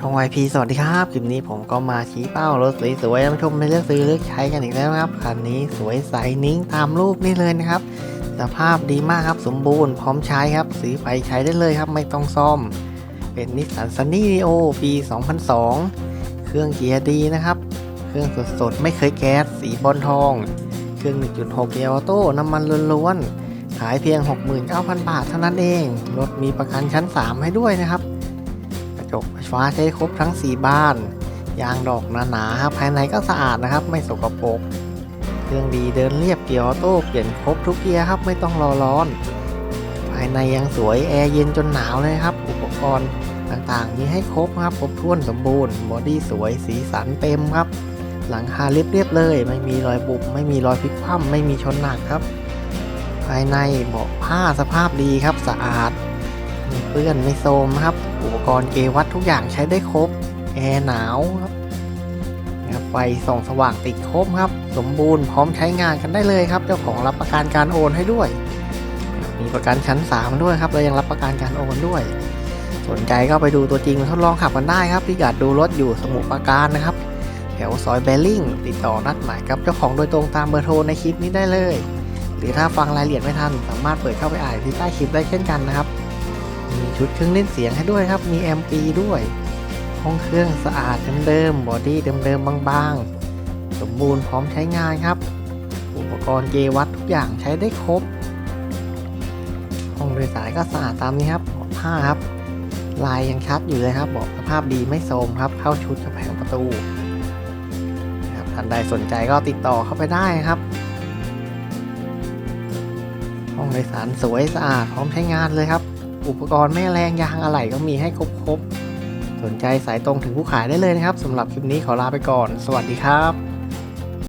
ช่อง YP สวัสดีครับ คลิปนี้ผมก็มาชี้เป้ารถสวยๆท่านผู้ชมไปเลือกซื้อเลือกใช้กันอีกแล้วนะครับ คันนี้สวยใสนิ้งตามรูปนี่เลยนะครับ สภาพดีมากครับ สมบูรณ์พร้อมใช้ครับซื้อไปใช้ได้เลยครับ ไม่ต้องซ่อม เป็นนิสสันซันนี่โอปี 2002 เครื่องเกียร์ดีนะครับ เครื่องสดๆ ไม่เคยแก๊ส สีบอลทอง เครื่อง 1.6เกียร์ออโต้น้ำมันล้วนๆ ขายเพียง 69,000 บาทเท่านั้นเอง รถมีประกันชั้น 3 ให้ด้วยนะครับ จกไฟฟ้าใช้ครบทั้ง 4 บ้าน ยางดอกหนาๆครับภายในก็สะอาดนะครับ ไม่สกปรกเครื่องดีเดินเรียบเกียร์ออโต้เปลี่ยนครบทุกเกียร์ครับไม่ต้องรอร้อน ภายในยังสวยแอร์เย็นจนหนาวเลยครับ อุปกรณ์ต่างๆ มีให้ครบครับครบถ้วนสมบูรณ์บอดี้สวยสีสันเต็มครับ หลังคาเรียบๆเลย ไม่มีรอยบุบไม่มีรอยพลิกคว่ำไม่มีชนหนักครับ ภายในเบาะผ้าสภาพดีครับสะอาดไม่เปื้อนไม่โทรมครับ อุปกรณ์เกวัดทุกอย่างใช้ได้ครบ แอร์หนาวครับไฟส่องสว่างติดครบครับ สมบูรณ์พร้อมใช้งานกันได้เลยครับ เจ้าของรับประกันการโอนให้ด้วย มีประกันชั้น 3 ด้วยครับและยังรับประกันการโอนด้วย สนใจก็ไปดูตัวจริงมาทดลองขับกันได้ครับพิกัดดูรถอยู่สมุทรปราการนะครับ แถวซอยเบลลิงติดต่อนัดหมายกับเจ้าของโดยตรงตามเบอร์โทรในคลิปนี้ได้เลย หรือถ้าฟังรายละเอียดไม่ทัน สามารถเปิดเข้าไปอ่านที่ใต้คลิปได้เช่นกันนะครับ มีชุดเครื่องเล่นเสียงให้ด้วยครับ มีแอมปีด้วย ห้องเครื่องสะอาดเดิมๆบอดี้เดิมๆบางๆ สมบูรณ์พร้อมใช้งานครับ อุปกรณ์เกวัดทุกอย่างใช้ได้ครบ ห้องโดยสารก็สะอาดตามนี้ครับผ้าครับ ลายยังชัดอยู่เลยครับบอกสภาพดีไม่โทรมครับ เข้าชุดกับแผงประตูนะครับท่านใดสนใจก็ติดต่อเข้าไปได้ครับห้องโดยสารสวยสะอาดพร้อมใช้งานเลยครับ อุปกรณ์แม่แรงยางอะไหล่ก็มีให้ครบๆ สนใจสายตรงถึงผู้ขายได้เลยนะครับสำหรับคลิปนี้ขอลาไปก่อน สวัสดีครับ